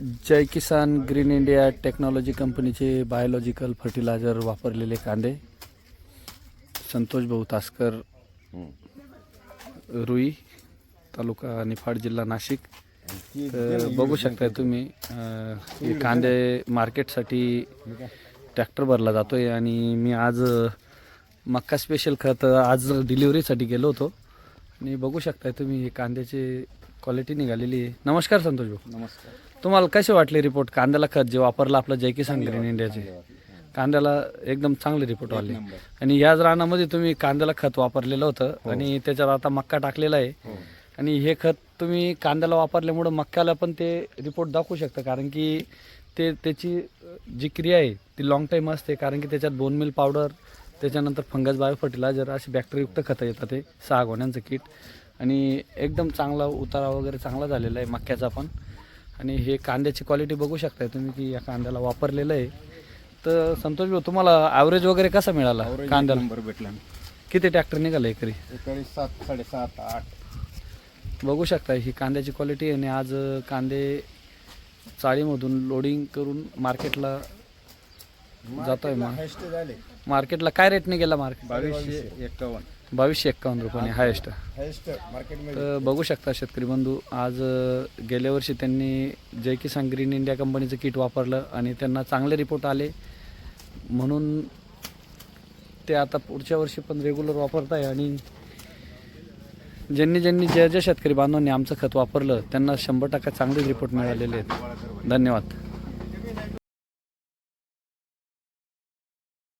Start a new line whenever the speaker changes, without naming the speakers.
Jai Kisan green India technology कंपनीचे biological fertiliser वापरलेले कांदे. संतोष भाऊ तासकर रुई तालुका निफाड जिल्हा नाशिक. तर बघू शकताय तुम्ही अं, हे कांदे मार्केटसाठी ट्रॅक्टर भरला जातोय आणि मी आज अं, मक्का स्पेशल खत आज डिलिव्हरीसाठी गेलो होतो. आणि बघू शकताय तुम्ही हे कांद्याची क्वालिटी निघालेली आहे. नमस्कार संतोष भाऊ
नमस्कार.
तुम्हाला कसे वाटले रिपोर्ट कांद्याला खत जे वापरलं आपलं जय किसान ग्रीन इंडियाचे कांद्याला एकदम चांगले रिपोर्ट आले आणि याच रानामध्ये तुम्ही कांद्याला खत वापरलेलं होतं आणि त्याच्यात आता मक्का टाकलेला आहे. आणि हे खत तुम्ही कांद्याला वापरल्यामुळं मक्याला पण ते रिपोर्ट दाखवू शकतं. कारण की ते त्याची जी क्रिया आहे ती लॉंग टाईम असते. कारण की त्याच्यात बोन मिल पावडर त्याच्यानंतर फंगस बायो फर्टिलायझर अशी बॅक्टेरियुक्त खतं येतात ते. सहा गोण्यांचं किट. आणि एकदम चांगला उतारा वगैरे चांगला झालेला आहे मक्याचा पण. आणि हे कांद्याची क्वालिटी बघू शकताय तुम्ही की या कांद्याला वापरलेलं आहे. तर संतोष भाऊ तुम्हाला ॲव्हरेज वगैरे कसा मिळाला कांद्याला?
नंबर भेटला.
किती ट्रॅक्टर निघाला एकरी?
एकडे सात साडेसात आठ.
बघू शकता ही कांद्याची क्वालिटी आणि आज कांदे चाळीमधून लोडिंग करून मार्केटला जातोय मग. मार्केटला काय रेटने गेला मार्केट
बावीसशे एक्कावन्न
बावीसशे एक्कावन्न रुपयाने हायेस्ट
हायस्ट मार्केटमध्ये
तर बघू शकता शेतकरी बंधू आज अ, गेल्या वर्षी त्यांनी जय किसान ग्रीन इंडिया कंपनीचं किट वापरलं आणि त्यांना चांगले रिपोर्ट आले. म्हणून ते आता पुढच्या वर्षी पण रेग्युलर वापरत आहे आणि ज्यांनी ज्यांनी ज्या ज्या शेतकरी बांधवांनी आमचं खत वापरलं त्यांना शंभर टक्का चांगले रिपोर्ट मिळालेले आहेत. धन्यवाद.